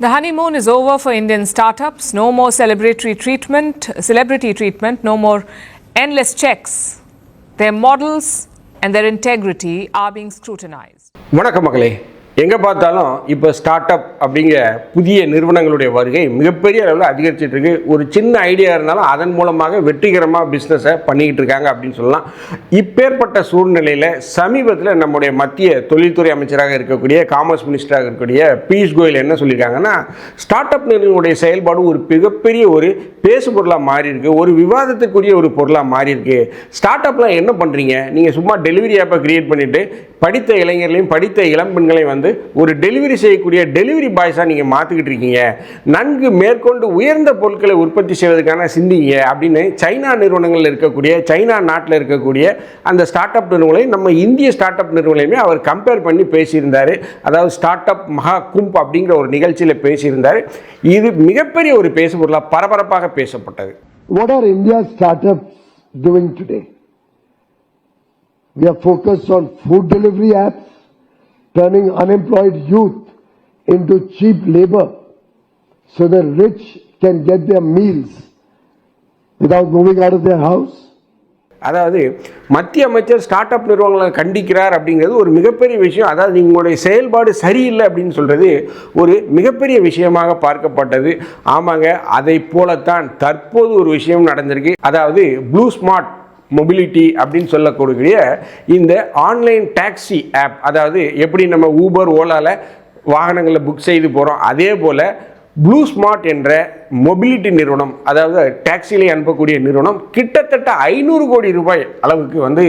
The honeymoon is over for Indian startups. No more celebratory treatment, celebrity treatment, no more endless checks. Their models and their integrity are being scrutinized. வணக்கம் மக்களே எங்கே பார்த்தாலும் இப்போ start up அப்படிங்கிற புதிய நிறுவனங்களுடைய வருகை மிகப்பெரிய அளவில் அதிகரிச்சுட்டு இருக்கு. ஒரு சின்ன ஐடியா இருந்தாலும் அதன் மூலமாக வெற்றிகரமாக பிஸ்னஸை பண்ணிக்கிட்டு இருக்காங்க அப்படின்னு சொல்லலாம். இப்பேற்பட்ட சூழ்நிலையில் சமீபத்தில் நம்முடைய மத்திய தொழில்துறை அமைச்சராக இருக்கக்கூடிய காமர்ஸ் மினிஸ்டராக இருக்கக்கூடிய பியூஷ் கோயல் என்ன சொல்லியிருக்காங்கன்னா ஸ்டார்ட் அப் நிறுவனங்களுடைய செயல்பாடு ஒரு மிகப்பெரிய ஒரு பேசு பொருளாக மாறி இருக்கு ஒரு விவாதத்துக்குரிய ஒரு பொருளாக மாறி இருக்கு ஸ்டார்ட் அப்லாம் என்ன பண்ணுறீங்க நீங்கள் சும்மா டெலிவரி ஆப்பை கிரியேட் பண்ணிவிட்டு படித்த இளைஞர்களையும் படித்த இளம்பெண்களையும் வந்து ஒரு டெலிவரி செய்யக்கூடிய டெலிவரி பாய்ஸாக நீங்கள் மாற்றிக்கிட்டு இருக்கீங்க. நன்கு மேற்கொண்டு உயர்ந்த பொருட்களை உற்பத்தி செய்வதற்கான சிந்திங்க அப்படின்னு சைனா நிறுவனங்களில் இருக்கக்கூடிய சைனா நாட்டில் இருக்கக்கூடிய அந்த ஸ்டார்ட் அப் நிறுவனங்களையும் நம்ம இந்திய ஸ்டார்ட் அப் நிறுவனங்களையுமே அவர் கம்பேர் பண்ணி பேசியிருந்தார். அதாவது ஸ்டார்ட் அப் மகா கும்ப் அப்படிங்கிற ஒரு நிகழ்ச்சியில் பேசியிருந்தார். இது மிகப்பெரிய ஒரு பேசுபொருளாக பரபரப்பாக பேசப்பட்டது. What are India's startups doing today? We are focused on food delivery apps, turning unemployed youth into cheap labor so the rich can get their meals without moving out of their house. அதாவது மத்திய அமைச்சர் start up நிறுவனங்களை கண்டிக்கிறார் அப்படிங்கிறது ஒரு மிகப்பெரிய விஷயம். அதாவது உங்களுடைய செயல்பாடு சரியில்லை அப்படின்னு சொல்கிறது ஒரு மிகப்பெரிய விஷயமாக பார்க்கப்பட்டது. ஆமாங்க அதை போலத்தான் தற்போது ஒரு விஷயம் நடந்திருக்கு. அதாவது ப்ளூ ஸ்மார்ட் மொபிலிட்டி அப்படின்னு சொல்லக்கூடிய இந்த ஆன்லைன் டாக்ஸி ஆப் அதாவது எப்படி நம்ம ஊபர் ஓலாவில் வாகனங்களை புக் செய்து போகிறோம் அதே போல் ப்ளூ ஸ்மார்ட் என்ற மொபிலிட்டி நிறுவனம் அதாவது டாக்ஸிலே அனுப்பக்கூடிய நிறுவனம் கிட்டத்தட்ட ஐநூறு கோடி ரூபாய் அளவுக்கு வந்து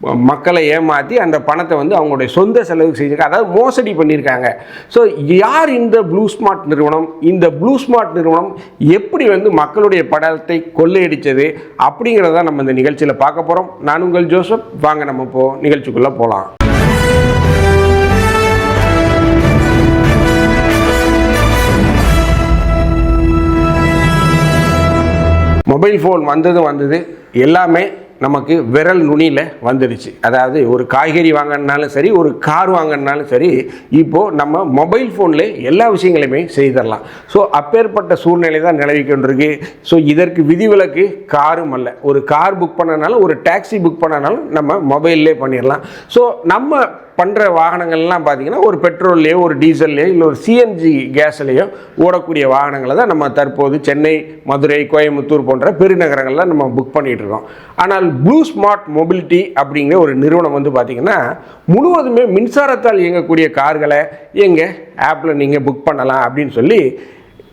மக்களை ஏமாற்றி அந்த பணத்தை வந்து அவங்களுடைய சொந்த செலவுக்கு செஞ்சிருக்காங்க அதாவது மோசடி பண்ணியிருக்காங்க ஸோ யார் இந்த ப்ளூ ஸ்மார்ட் நிறுவனம்? இந்த ப்ளூ ஸ்மார்ட் நிறுவனம் எப்படி வந்து மக்களுடைய படத்தை கொள்ளையடித்தது அப்படிங்கிறத நம்ம இந்த நிகழ்ச்சியில் பார்க்க போகிறோம் நான் உங்கள் ஜோசப். வாங்க நம்ம இப்போ நிகழ்ச்சிக்குள்ளே போகலாம் மொபைல் ஃபோன் வந்ததும் வந்தது. எல்லாமே நமக்கு விரல் நுனியில் வந்துடுச்சு. அதாவது ஒரு காய்கறி வாங்கினாலும் சரி ஒரு கார் வாங்கினாலும் சரி இப்போது நம்ம மொபைல் ஃபோனில் எல்லா விஷயங்களையுமே செய்திடலாம். ஸோ அப்பேற்பட்ட சூழ்நிலை தான் நிலவிக்கொண்டிருக்கு ஸோ இதற்கு விதிவிலக்கு காரும் அல்ல. ஒரு கார் புக் பண்ணனாலும் ஒரு டாக்ஸி புக் பண்ணனாலும் நம்ம மொபைல்லே பண்ணிடலாம். ஸோ நம்ம பண்ணுற வாகனங்கள்லாம் பார்த்தீங்கன்னா ஒரு பெட்ரோல்லையோ ஒரு டீசல்லையோ இல்லை ஒரு சிஎன்ஜி கேஸ்லேயோ ஓடக்கூடிய வாகனங்களை தான் நம்ம தற்போது சென்னை மதுரை கோயம்புத்தூர் போன்ற பெருநகரங்களில் நம்ம புக் பண்ணிகிட்டு இருக்கோம். ஆனால் ப்ளூ ஸ்மார்ட் மொபிலிட்டி அப்படிங்கிற ஒரு நிறுவனம் வந்து பார்த்திங்கன்னா முழுவதுமே மின்சாரத்தால் இயங்கக்கூடிய கார்களை எங்கள் ஆப்பில் நீங்கள் புக் பண்ணலாம் அப்படின்னு சொல்லி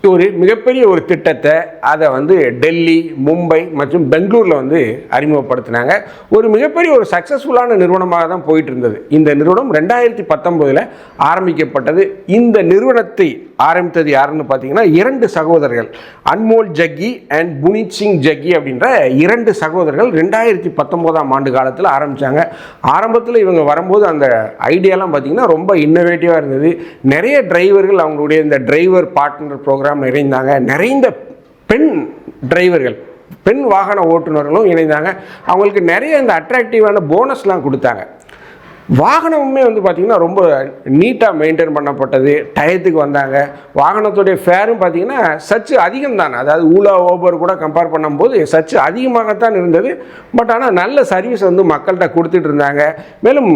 ஒரு மிகப்பெரிய ஒரு திட்டத்தை அதை வந்து டெல்லி மும்பை மற்றும் பெங்களூரில் வந்து அறிமுகப்படுத்தினாங்க. ஒரு மிகப்பெரிய ஒரு சக்ஸஸ்ஃபுல்லான நிறுவனமாக தான் போயிட்டு இருந்தது. இந்த நிறுவனம் ரெண்டாயிரத்தி பத்தொம்போதில் ஆரம்பிக்கப்பட்டது. இந்த நிறுவனத்தை ஆரம்பித்தது யாருன்னு பார்த்தீங்கன்னா இரண்டு சகோதரர்கள். அன்மோல் ஜக்கி அண்ட் புனித் சிங் ஜக்கி அப்படின்ற இரண்டு சகோதரர்கள் ரெண்டாயிரத்தி பத்தொம்போதாம் ஆண்டு காலத்தில் ஆரம்பித்தாங்க ஆரம்பத்தில் இவங்க வரும்போது அந்த ஐடியாலாம் பார்த்தீங்கன்னா ரொம்ப இன்னோவேட்டிவாக இருந்தது. நிறைய டிரைவர்கள் அவங்களுடைய இந்த டிரைவர் பார்ட்னர் ப்ரோக்ராம் இணைந்தாங்க. நிறைந்த பெண் டிரைவர்கள் பெண் வாகன ஓட்டுநர்களும் இணைந்தாங்க. அவங்களுக்கு நிறைய இந்த அட்ராக்டிவான போனஸ்லாம் கொடுத்தாங்க. வாகனமுமே வந்து பார்த்திங்கன்னா ரொம்ப நீட்டாக மெயின்டைன் பண்ணப்பட்டது. டயத்துக்கு வந்தாங்க. வாகனத்துடைய ஃபேரும் பார்த்திங்கன்னா சச்சு அதிகம் தான் அதாவது ஊலா ஓபர் கூட கம்பேர் பண்ணும்போது சச்சு அதிகமாகத்தான் இருந்தது. பட் ஆனால் நல்ல சர்வீஸ் வந்து மக்கள்கிட்ட கொடுத்துட்டு இருந்தாங்க. மேலும்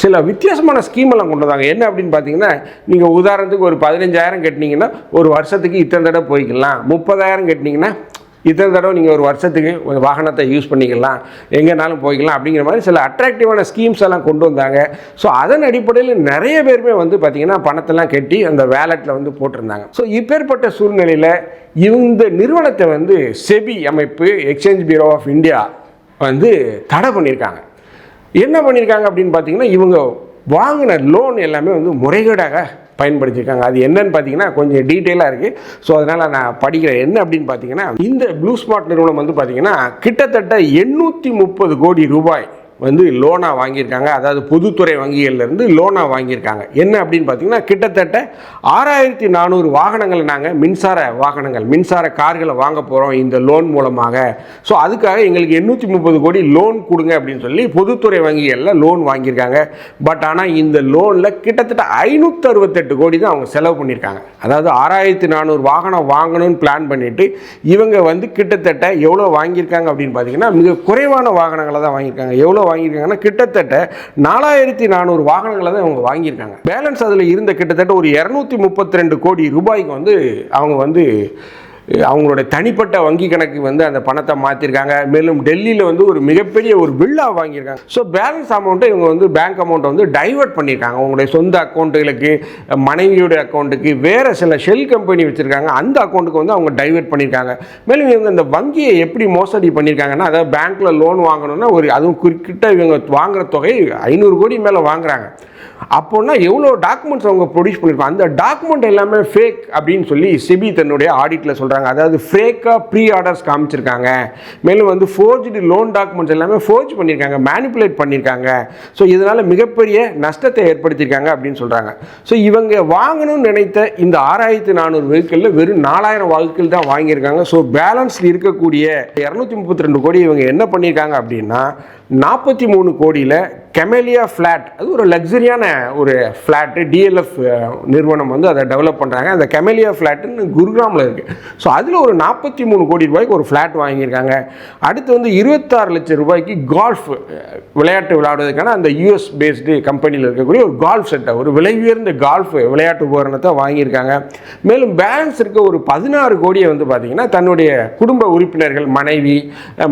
சில வித்தியாசமான ஸ்கீமெல்லாம் கொண்டு வந்தாங்க. என்ன அப்படின்னு பார்த்தீங்கன்னா நீங்கள் உதாரணத்துக்கு ஒரு பதினஞ்சாயிரம் கட்டினீங்கன்னா ஒரு வருஷத்துக்கு இத்தனை தடவை போய்க்கலாம். முப்பதாயிரம் கட்டினீங்கன்னா இத்தனை தடவை நீங்கள் ஒரு வருஷத்துக்கு ஒரு வாகனத்தை யூஸ் பண்ணிக்கலாம் எங்கேனாலும் போய்க்கலாம் அப்படிங்கிற மாதிரி சில அட்ராக்டிவான ஸ்கீம்ஸ் எல்லாம் கொண்டு வந்தாங்க. ஸோ அதன் அடிப்படையில் நிறைய பேருமே வந்து பார்த்திங்கன்னா பணத்தெல்லாம் கட்டி அந்த வேலெட்டில் வந்து போட்டிருந்தாங்க. ஸோ இப்பேற்பட்ட சூழ்நிலையில் இந்த நிறுவனத்தை வந்து செபி அமைப்பு எக்ஸ்சேஞ்ச் பியூரோ ஆஃப் இந்தியா வந்து தடை பண்ணியிருக்காங்க. என்ன பண்ணியிருக்காங்க அப்படின்னு பார்த்தீங்கன்னா இவங்க வாங்கின லோன் எல்லாமே வந்து முறைகேடாக பயன்படுத்தியிருக்காங்க. அது என்னன்னு பார்த்தீங்கன்னா கொஞ்சம் டீட்டெயிலாக இருக்குது ஸோ அதனால் நான் படிக்கிறேன். என்ன அப்படின்னு பார்த்தீங்கன்னா இந்த ப்ளூ ஸ்மார்ட் நிறுவனம் வந்து பார்த்தீங்கன்னா கிட்டத்தட்ட எண்ணூற்றி முப்பது கோடி ரூபாய் வந்து லோனாக வாங்கியிருக்காங்க. அதாவது பொதுத்துறை வங்கிகள்லேருந்து லோனாக வாங்கியிருக்காங்க. என்ன அப்படின்னு பார்த்தீங்கன்னா கிட்டத்தட்ட ஆறாயிரத்தி நானூறு வாகனங்களை நாங்கள் மின்சார வாகனங்கள் மின்சார கார்களை வாங்க போகிறோம் இந்த லோன் மூலமாக. ஸோ அதுக்காக எங்களுக்கு எண்ணூற்றி முப்பது கோடி லோன் கொடுங்க அப்படின்னு சொல்லி பொதுத்துறை வங்கிகளில் லோன் வாங்கியிருக்காங்க. பட் ஆனால் இந்த லோனில் கிட்டத்தட்ட ஐநூற்றறுபத்தெட்டு கோடி தான் அவங்க செலவு பண்ணியிருக்காங்க. அதாவது ஆறாயிரத்தி நானூறு வாகனம் வாங்கணும்னு பிளான் பண்ணிவிட்டு இவங்க வந்து கிட்டத்தட்ட எவ்வளோ வாங்கியிருக்காங்க அப்படின்னு பார்த்தீங்கன்னா மிக குறைவான வாகனங்களை தான் வாங்கியிருக்காங்க. எவ்வளோ வாங்கியிருக்காங்கன்னா கிட்டத்தட்ட நாலாயிரத்தி நானூறு வாகனங்களை தான் அவங்க வாங்கியிருக்காங்க. பேலன்ஸ் அதில் இருந்த கிட்டத்தட்ட ஒரு இரநூத்தி முப்பத்தி ரெண்டு கோடி ரூபாய்க்கு வந்து அவங்க வந்து அவங்களுடைய தனிப்பட்ட வங்கி கணக்கு வந்து அந்த பணத்தை மாற்றிருக்காங்க மேலும் டெல்லியில் வந்து ஒரு மிகப்பெரிய ஒரு வில்லா வாங்கியிருக்காங்க. ஸோ பேலன்ஸ் அமௌண்ட்டை இவங்க வந்து பேங்க் அமௌண்ட்டை வந்து டைவர்ட் பண்ணியிருக்காங்க. அவங்களுடைய சொந்த அக்கௌண்ட்டுகளுக்கு மனைவியுடைய அக்கௌண்ட்டுக்கு வேறு சில ஷெல் கம்பெனி வச்சுருக்காங்க. அந்த அக்கௌண்ட்டுக்கு வந்து அவங்க டைவர்ட் பண்ணியிருக்காங்க. மேலும் இவங்க இந்த வங்கியை எப்படி மோசடி பண்ணியிருக்காங்கன்னா அதாவது பேங்க்கில் லோன் வாங்கணும்னா ஒரு அதுவும் குறிப்பிட்ட இவங்க வாங்குகிற தொகை ஐநூறு கோடி மேலே வாங்குறாங்க. அப்போனா எவ்வளோ டாக்குமெண்ட்ஸ் அவங்க ப்ரொடியூஸ் பண்ணியிருப்பாங்க அந்த டாக்குமெண்ட் எல்லாமே ஃபேக் அப்படின்னு சொல்லி சிபி தன்னுடைய ஆடிட்டில் சொல்கிறாங்க அதாவது ஃபேக்காக ப்ரீ ஆர்டர்ஸ் காமிச்சிருக்காங்க. மேலும் வந்து ஃபோர்ஜ்டு லோன் டாக்குமெண்ட்ஸ் எல்லாமே ஃபோர்ஜ் பண்ணியிருக்காங்க மேனிப்புலேட் பண்ணியிருக்காங்க ஸோ இதனால் மிகப்பெரிய நஷ்டத்தை ஏற்படுத்தியிருக்காங்க அப்படின்னு சொல்கிறாங்க ஸோ இவங்க வாங்கணும்னு நினைத்த இந்த ஆறாயிரத்தி நானூறு வெஹிக்கிளில் வெறும் நாலாயிரம் வாழ்க்கையில் தான் வாங்கியிருக்காங்க. ஸோ பேலன்ஸில் இருக்கக்கூடிய இரநூத்தி முப்பத்தி ரெண்டு கோடி இவங்க என்ன பண்ணியிருக்காங்க அப்படின்னா நாற்பத்தி மூணு கோடியில் கெமேலியா ஃப்ளாட் அது ஒரு லக்ஸரியான ஒரு ஃப்ளாட்டு டிஎல்எஃப் நிறுவனம் வந்து அதை டெவலப் பண்ணுறாங்க அந்த கெமேலியா ஃப்ளாட்டுன்னு குருகிராமில் இருக்குது ஸோ அதில் ஒரு நாற்பத்தி மூணு கோடி ரூபாய்க்கு ஒரு ஃப்ளாட் வாங்கியிருக்காங்க. அடுத்து வந்து இருபத்தாறு லட்சம் ரூபாய்க்கு கால்ஃப் விளையாட்டு விளையாடுவதற்கான அந்த யூஎஸ் பேஸ்டு கம்பெனியில் இருக்கக்கூடிய ஒரு கால்ஃப் செட்டை ஒரு விலை உயர்ந்த கால்ஃப் விளையாட்டு உபகரணத்தை வாங்கியிருக்காங்க. மேலும் பேலன்ஸ் இருக்க ஒரு பதினாறு கோடியை வந்து பார்த்திங்கன்னா தன்னுடைய குடும்ப உறுப்பினர்கள் மனைவி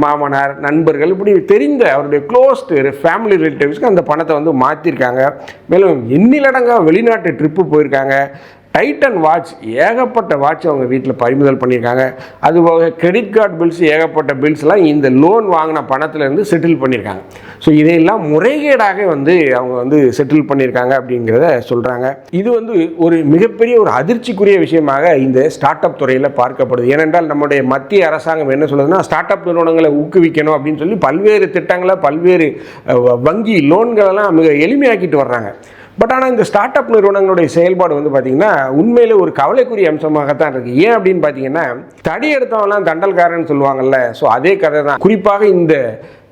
மாமனார் நண்பர்கள் இப்படி தெரிந்த அவருடைய க்ளோஸ்டு ஃபேமிலி ரிலேட்டிவ்ஸ்க்கு அந்த பணத்தை வந்து மாற்றிருக்காங்க மேலும் எண்ணிலடங்கா வெளிநாட்டு ட்ரிப்பு போயிருக்காங்க. டைட்டன் வாட்ச் ஏகப்பட்ட வாட்ச் அவங்க வீட்டில் பறிமுதல் பண்ணியிருக்காங்க அதுபோக கிரெடிட் கார்டு பில்ஸ் ஏகப்பட்ட பில்ஸ்லாம் இந்த லோன் வாங்கின பணத்துலேருந்து செட்டில் பண்ணியிருக்காங்க ஸோ இதையெல்லாம் முறைகேடாக வந்து அவங்க வந்து செட்டில் பண்ணியிருக்காங்க அப்படிங்கிறத சொல்கிறாங்க இது வந்து ஒரு மிகப்பெரிய ஒரு அதிர்ச்சிக்குரிய விஷயமாக இந்த ஸ்டார்ட் அப் துறையில் பார்க்கப்படுது. ஏனென்றால் நம்முடைய மத்திய அரசாங்கம் என்ன சொல்லுதுன்னா ஸ்டார்ட் அப் நிறுவனங்களை ஊக்குவிக்கணும் அப்படின்னு சொல்லி பல்வேறு திட்டங்களை பல்வேறு வங்கி லோன்களெல்லாம் மிக எளிமையாக்கிட்டு வர்றாங்க. பட் ஆனால் இந்த ஸ்டார்ட் அப் நிறுவனங்களுடைய செயல்பாடு வந்து பார்த்திங்கன்னா உண்மையிலே ஒரு கவலைக்குரிய அம்சமாகத்தான் இருக்குது ஏன் அப்படின்னு பார்த்தீங்கன்னா தடி எடுத்தவன்லாம் தண்டல்காரன்னு சொல்லுவாங்கல்ல. ஸோ அதே கதை தான் குறிப்பாக இந்த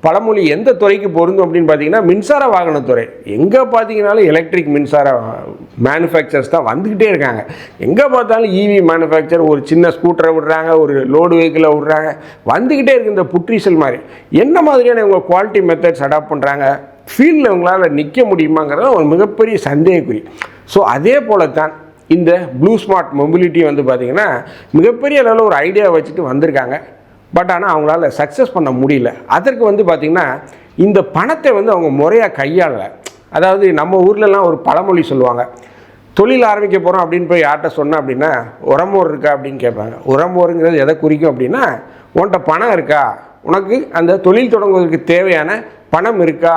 பழமொழி எந்த துறைக்கு பொருந்தும் அப்படின்னு பார்த்தீங்கன்னா மின்சார வாகனத்துறை. எங்கே பார்த்தீங்கனாலும் எலக்ட்ரிக் மின்சார மேனுஃபேக்சர்ஸ் தான் வந்துக்கிட்டே இருக்காங்க. எங்கே பார்த்தாலும் இவி மேனுஃபேக்சர் ஒரு சின்ன ஸ்கூட்டரை விடுறாங்க ஒரு லோடு வெஹிக்கிளை விடுறாங்க. வந்துக்கிட்டே இருக்குது இந்த புட்ரிசல் மாதிரி. என்ன மாதிரியான இவங்க குவாலிட்டி மெத்தட்ஸ் அடாப்ட் பண்ணுறாங்க ஃபீல்டில் உங்களால் நிற்க முடியுமாங்கிறது ஒரு மிகப்பெரிய சந்தேகக்குறி. ஸோ அதே போல தான் இந்த ப்ளூ ஸ்மார்ட் மொபிலிட்டி வந்து பார்த்திங்கன்னா மிகப்பெரிய அளவில் ஒரு ஐடியா வச்சுட்டு வந்திருக்காங்க. பட் ஆனால் அவங்களால சக்ஸஸ் பண்ண முடியல. அதற்கு வந்து பார்த்திங்கன்னா இந்த பணத்தை வந்து அவங்க முறையாக கையாளலை. அதாவது நம்ம ஊர்லலாம் ஒரு பழமொழி சொல்லுவாங்க. தொழில் ஆரம்பிக்க போகிறோம் அப்படின்னு போய் யார்கிட்ட சொன்னேன் அப்படின்னா உரமோர் இருக்கா? அப்படின்னு கேட்பாங்க. உரமோருங்கிறது எதை குறிக்கும்? அப்படின்னா உன்கிட்ட பணம் இருக்கா? உனக்கு அந்த தொழில் தொடங்குவதற்கு தேவையான பணம் இருக்கா?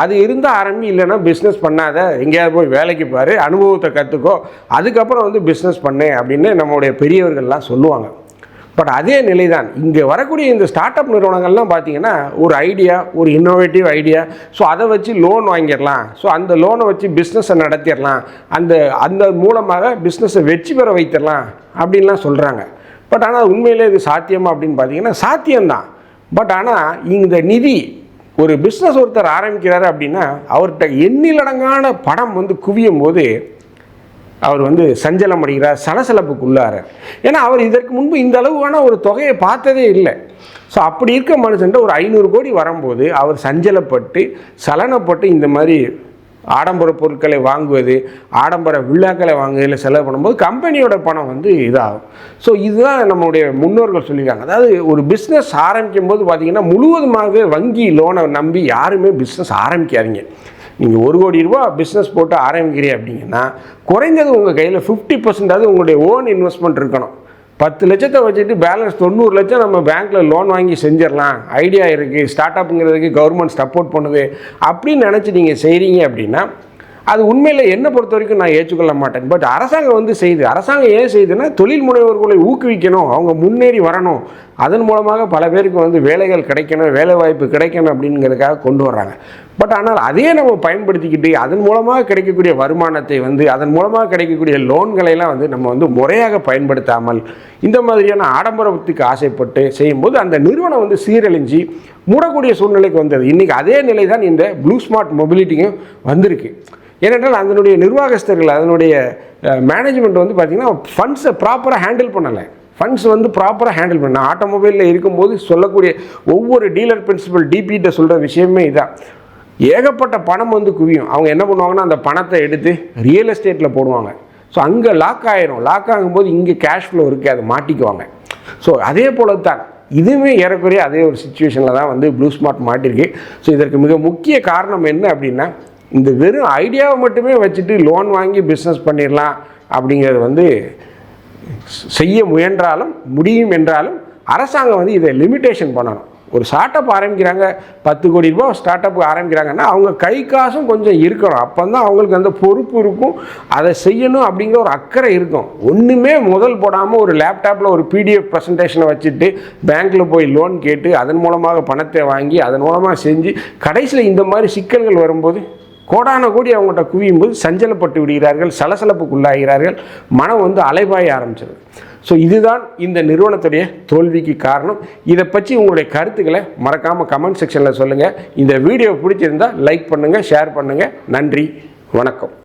அது இருந்தால் ஆரம்பி இல்லைன்னா பிஸ்னஸ் பண்ணாத. எங்கேயாவது போய் வேலைக்கு பாரு அனுபவத்தை கற்றுக்கோ அதுக்கப்புறம் வந்து பிஸ்னஸ் பண்ணு அப்படின்னு நம்மளுடைய பெரியவர்கள்லாம் சொல்லுவாங்க. பட் அதே நிலை தான் இங்கே வரக்கூடிய இந்த ஸ்டார்ட் அப் நிறுவனங்கள்லாம் பார்த்தீங்கன்னா ஒரு ஐடியா ஒரு இன்னோவேட்டிவ் ஐடியா ஸோ அதை வச்சு லோன் வாங்கிடலாம். ஸோ அந்த லோனை வச்சு பிஸ்னஸை நடத்திடலாம். அந்த அந்த மூலமாக பிஸ்னஸை வெற்றி பெற வைத்திடலாம் அப்படின்லாம் சொல்கிறாங்க பட் ஆனால் உண்மையிலே இது சாத்தியமா அப்படின்னு பார்த்தீங்கன்னா சாத்தியம்தான். பட் ஆனால் இந்த நிதி ஒரு பிஸ்னஸ் ஒருத்தர் ஆரம்பிக்கிறாரு அப்படின்னா அவர்கிட்ட எண்ணிலடங்கான படம் வந்து குவியும் போது அவர் வந்து சஞ்சலம் அடைகிறார் சலசலப்புக்குள்ளாரார் ஏன்னா அவர் இதற்கு முன்பு இந்த அளவான ஒரு தொகையை பார்த்ததே இல்லை. ஸோ அப்படி இருக்க மனுஷன்ட்ட ஒரு ஐநூறு கோடி வரும்போது அவர் சஞ்சலப்பட்டு சலனப்பட்டு இந்த மாதிரி ஆடம்பர பொருட்களை வாங்குவது ஆடம்பர விழாக்களை வாங்குவதில் செலவு பண்ணும்போது கம்பெனியோட பணம் வந்து இதாகும். ஸோ இதுதான் நம்மளுடைய முன்னோர்கள் சொல்லியிருக்காங்க. அதாவது ஒரு பிஸ்னஸ் ஆரம்பிக்கும் போது பார்த்திங்கன்னா முழுவதுமாகவே வங்கி லோனை நம்பி யாருமே பிஸ்னஸ் ஆரம்பிக்காதீங்க. நீங்கள் ஒரு கோடி ரூபா பிஸ்னஸ் போட்டு ஆரம்பிக்கிறீங்க அப்படிங்கன்னா குறைஞ்சது உங்கள் கையில் ஃபிஃப்டி பர்சன்டாவது உங்களுடைய ஓன் இன்வெஸ்ட்மெண்ட் இருக்கணும். பத்து லட்சத்தை வச்சுட்டு பேலன்ஸ் தொண்ணூறு லட்சம் நம்ம பேங்க்கில் லோன் வாங்கி செஞ்சிடலாம். ஐடியா இருக்குது ஸ்டார்ட் அப்புங்கிறதுக்கு கவர்மெண்ட் சப்போர்ட் பண்ணுது. அப்படின்னு நினச்சி நீங்கள் செய்கிறீங்க அப்படின்னா அது உண்மையில் என்னை பொறுத்த வரைக்கும் நான் ஏற்றுக்கொள்ள மாட்டேன். பட் அரசாங்கம் வந்து செய்யுது அரசாங்கம் ஏன் செய்யுதுன்னா தொழில் முனைவோர்களை ஊக்குவிக்கணும். அவங்க முன்னேறி வரணும். அதன் மூலமாக பல பேருக்கு வந்து வேலைகள் கிடைக்கணும் வேலை வாய்ப்பு கிடைக்கணும் அப்படிங்கிறதுக்காக கொண்டு வர்றாங்க. பட் ஆனால் அதையே நம்ம பயன்படுத்திக்கிட்டு அதன் மூலமாக கிடைக்கக்கூடிய வருமானத்தை வந்து அதன் மூலமாக கிடைக்கக்கூடிய லோன்களையெல்லாம் வந்து நம்ம வந்து முறையாக பயன்படுத்தாமல் இந்த மாதிரியான ஆடம்பரத்துக்கு ஆசைப்பட்டு செய்யும்போது அந்த நிறுவனம் வந்து சீரழிஞ்சு மூடக்கூடிய சூழ்நிலைக்கு வந்தது. இன்றைக்கி அதே நிலை தான் இந்த ப்ளூ ஸ்மார்ட் மொபிலிட்டியும் வந்திருக்கு. ஏனென்றால் அதனுடைய நிர்வாகஸ்தர்கள் அதனுடைய மேனேஜ்மெண்ட் வந்து பார்த்திங்கன்னா ஃபண்ட்ஸை ப்ராப்பராக ஹேண்டில் பண்ணலை. ஃபண்ட்ஸ் வந்து ப்ராப்பராக ஹேண்டில் பண்ண ஆட்டோமொபைலில் இருக்கும்போது சொல்லக்கூடிய ஒவ்வொரு டீலர் பிரின்சிபல் டிபிகிட்ட சொல்கிற விஷயமே இதான். ஏகப்பட்ட பணம் வந்து குவியும். அவங்க என்ன பண்ணுவாங்கன்னா அந்த பணத்தை எடுத்து ரியல் எஸ்டேட்டில் போடுவாங்க. ஸோ அங்கே லாக் ஆயிரும். லாக் ஆகும்போது இங்கே கேஷ் ஃப்ளோ இருக்குது அதை மாட்டிக்குவாங்க. ஸோ அதே போல தான் இதுவுமே ஏறக்குறைய அதே ஒரு சுச்சுவேஷனில் தான் வந்து ப்ளூ ஸ்மார்ட் மாட்டிருக்கு. ஸோ இதற்கு மிக முக்கிய காரணம் என்ன அப்படின்னா இந்த வெறும் ஐடியாவை மட்டுமே வச்சுட்டு லோன் வாங்கி பிஸ்னஸ் பண்ணிடலாம் அப்படிங்கிறது வந்து செய்ய முயன்றாலும் முடியும் என்றாலும் அரசாங்கம் வந்து இதை லிமிட்டேஷன் பண்ணணும். ஒரு ஸ்டார்ட் அப் ஆரம்பிக்கிறாங்க பத்து கோடி ரூபாய் ஸ்டார்ட் அப் ஆரம்பிக்கிறாங்கன்னா அவங்க கை காசும் கொஞ்சம் இருக்கணும். அப்போ தான் அவங்களுக்கு அந்த பொறுப்பு இருக்கும். அதை செய்யணும் அப்படிங்கிற ஒரு அக்கறை இருக்கும். ஒன்றுமே முதல் போடாமல் ஒரு லேப்டாப்பில் ஒரு பிடிஎஃப் ப்ரெசன்டேஷனை வச்சுட்டு பேங்க்கில் போய் லோன் கேட்டு அதன் மூலமாக பணத்தை வாங்கி அதன் மூலமாக செஞ்சு கடைசியில் இந்த மாதிரி சிக்கல்கள் வரும்போது கோடான கோடி அவங்கள்ட்ட குவியும் போது சஞ்சலப்பட்டு விடுகிறார்கள் சலசலப்புக்குள்ளாகிறார்கள் மனம் வந்து அலைபாய ஆரம்பிச்சது. ஸோ இதுதான் இந்த நிறுவனத்துடைய தோல்விக்கு காரணம். இதை பற்றி உங்களுடைய கருத்துக்களை மறக்காமல் கமெண்ட் செக்ஷனில் சொல்லுங்கள் இந்த வீடியோ பிடிச்சிருந்தா லைக் பண்ணுங்கள் ஷேர் பண்ணுங்கள் நன்றி வணக்கம்.